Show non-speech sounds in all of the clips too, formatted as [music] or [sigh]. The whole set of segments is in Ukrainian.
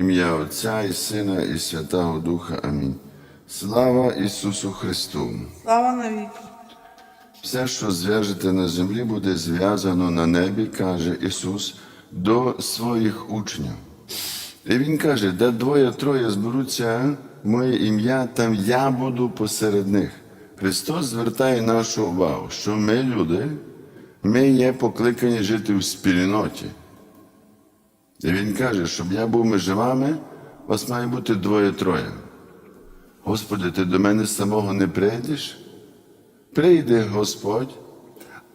Ім'я Отця і Сина, і Святого Духа. Амінь. Слава Ісусу Христу! Слава навіки. Все, що зв'яжете на землі, буде зв'язано на небі, каже Ісус до своїх учнів. І Він каже, де двоє-троє зберуться моє ім'я, там я буду посеред них. Христос звертає нашу увагу, що ми, люди, ми є покликані жити в спільноті. І Він каже, щоб я був між вами, вас має бути двоє-троє. Господи, ти до мене самого не прийдеш? Прийде Господь,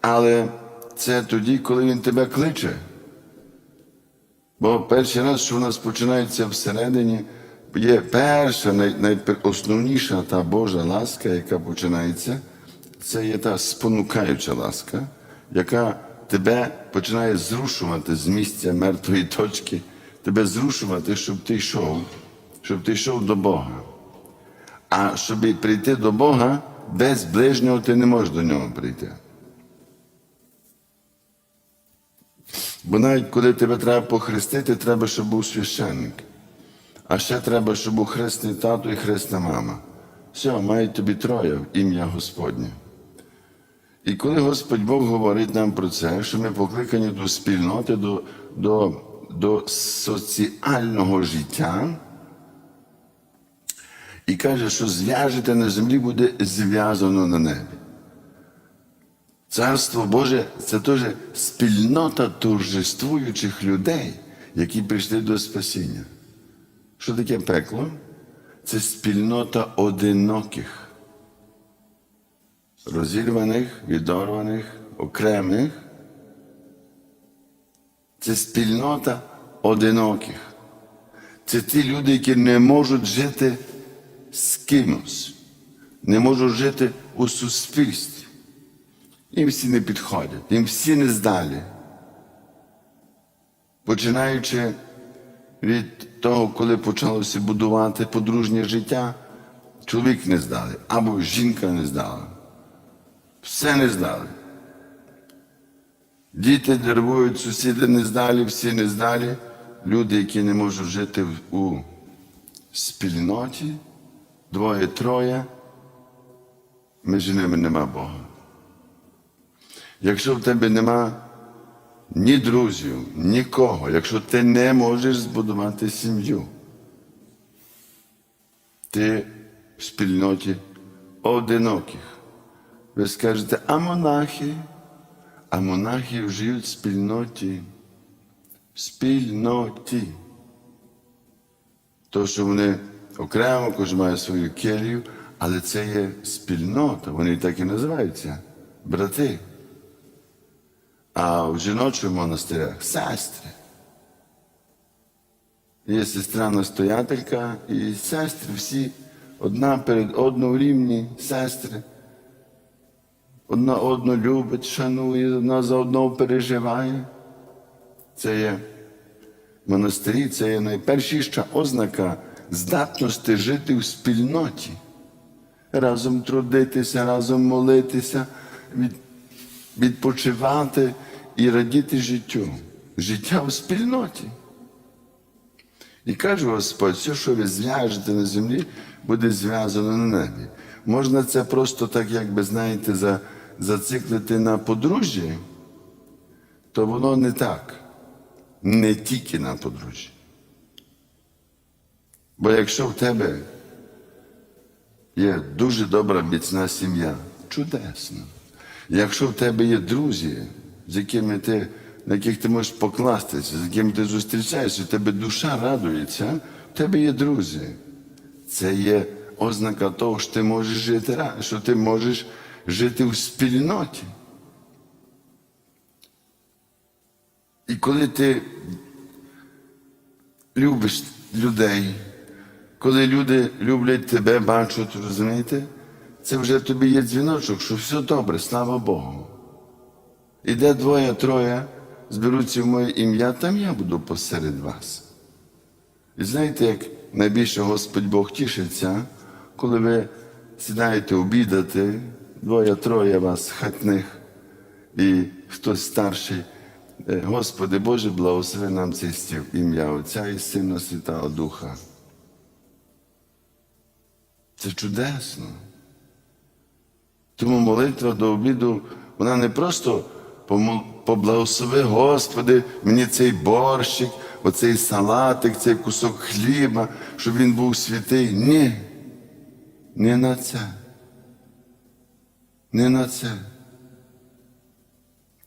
але це тоді, коли Він тебе кличе. Бо перший раз, що в нас починається всередині, є перша, най, найосновніша та Божа ласка, яка починається, це є та спонукаюча ласка, яка тебе починає зрушувати з місця мертвої точки, тебе зрушувати, щоб ти йшов, щоб ти йшов до Бога. А щоб прийти до Бога, без ближнього ти не можеш до нього прийти. Бо навіть коли тебе треба похрестити, треба, щоб був священник. А ще треба, щоб був хресний тато і хресна мама. Все, мають тобі троє в ім'я Господнє. І коли Господь Бог говорить нам про це, що ми покликані до спільноти, до, до, до соціального життя, і каже, що зв'яжете на землі буде зв'язано на небі. Царство Боже це теж спільнота торжествуючих людей, які прийшли до спасіння. Що таке пекло? Це спільнота одиноких, розірваних, відорваних, окремих. Це спільнота одиноких. Це ті люди, які не можуть жити з кимось, не можуть жити у суспільстві. Їм всі не підходять, їм всі не здалі. Починаючи від того, коли почалося будувати подружнє життя, чоловік не здали, або жінка не здала. Все не здали. Діти нервують, сусіди не здалі, всі не здалі. Люди, які не можуть жити у спільноті, двоє-троє, між ними нема Бога. Якщо в тебе нема ні друзів, нікого, якщо ти не можеш збудувати сім'ю, ти в спільноті одиноких. Ви скажете, а монахи? А монахи живуть в спільноті. В спільноті. То, що вони окремо, кожен має свою келію, але це є спільнота, вони так і називаються брати. А в жіночих монастирях сестри. Є сестра настоятелька і сестри всі одна перед одною рівні сестри. Одна одну любить, шанує, одна за одного переживає. Це є монастирі, це є найпершіша ознака здатності жити в спільноті, разом трудитися, разом молитися, відпочивати і радіти життю. Життя в спільноті. І каже Господь, все, що ви зв'яжете на землі, буде зв'язано на небі. Можна це просто так, якби, знаєте, за, зациклити на подружжі, то воно не так. Не тільки на подружжі. Бо якщо в тебе є дуже добра міцна сім'я, чудесно. Якщо в тебе є друзі, з якими ти, на яких ти можеш покластися, з якими ти зустрічаєшся, у тебе душа радується, в тебе є друзі. Це є ознака того, що ти можеш жити, що ти можеш жити в спільноті. І коли ти любиш людей, коли люди люблять тебе, бачать, розумієте, це вже тобі є дзвіночок, що все добре, слава Богу. Іде двоє-троє, зберуться в моє ім'я, там я буду посеред вас. І знаєте, як найбільше Господь Бог тішиться, коли ви сідаєте обідати, двоє-троє вас хатних, і хтось старший Е, Господи Боже, благослови нам цей стіл ім'я Отця і Сина Святого Духа. Це чудесно. Тому молитва до обіду, вона не просто «Помо- поблагослови, Господи, мені цей борщик, оцей салатик, цей кусок хліба, щоб він був святий. Ні. Не на це. Не на це.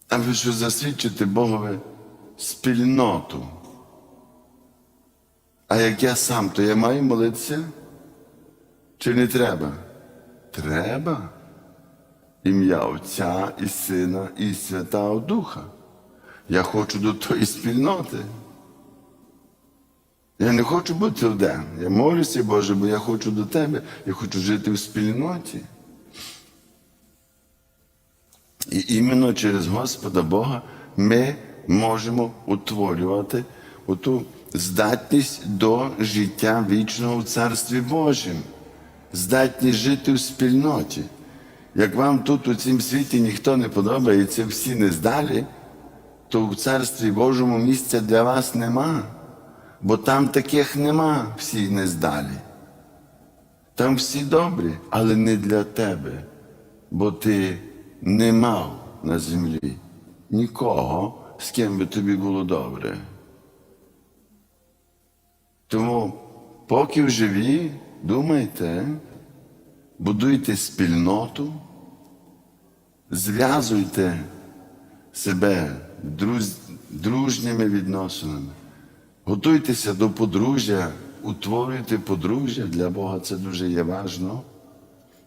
А ви що засвідчити Богові спільноту. А як я сам, то я маю молитися? Чи не треба? Треба. Ім'я Отця і Сина і Святого Духа. Я хочу до тої спільноти. Я не хочу бути один. Я молюся, Боже, бо я хочу до Тебе. Я хочу жити в спільноті. І іменно через Господа Бога ми можемо утворювати оту здатність до життя вічного в Царстві Божому, здатність жити в спільноті. Як вам тут у цім світі ніхто не подобається, всі нездалі, то в Царстві Божому місця для вас нема, бо там таких нема всі нездалі. Там всі добрі, але не для тебе, бо ти не мав на землі нікого, з ким би тобі було добре. Тому, поки в живі, думайте, будуйте спільноту, зв'язуйте себе друз, дружніми відносинами, готуйтеся до подружжя, утворюйте подружжя. Для Бога це дуже є важно,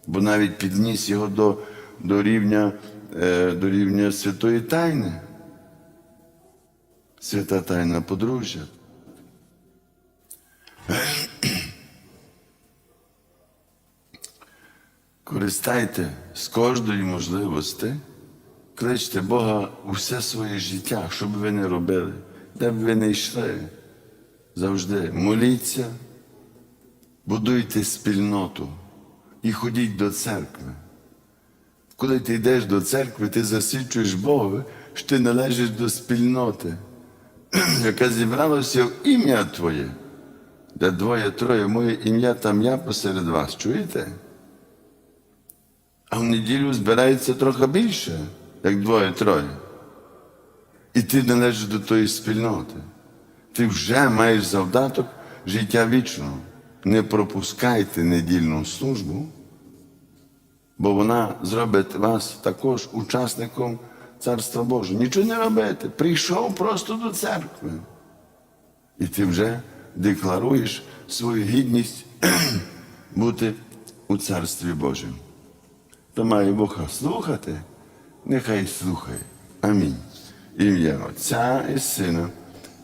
бо навіть підніс його до, до, рівня, е, до рівня святої тайни. Свята тайна подружжя. Користайте з кожної можливості, кличте Бога у все своє життя, що б ви не робили, де б ви не йшли. Завжди моліться, будуйте спільноту і ходіть до церкви. Коли ти йдеш до церкви, ти засвідчуєш Богу, що ти належиш до спільноти, [clears throat] яка зібралася в ім'я Твоє, де двоє-троє моє ім'я, там я посеред вас. Чуєте? А в неділю збирається трохи більше, як двоє-троє. І ти належиш до тої спільноти. Ти вже маєш завдаток життя вічного. Не пропускайте недільну службу, бо вона зробить вас також учасником Царства Божого. Нічого не робити. Прийшов просто до церкви. І ти вже декларуєш свою гідність [clears throat] бути у Царстві Божому. Хто має Бога слухати, нехай слухає. Амінь. Ім'я Отця і Сина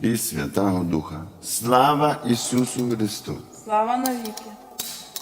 і Святого Духа. Слава Ісусу Христу! Слава навіки!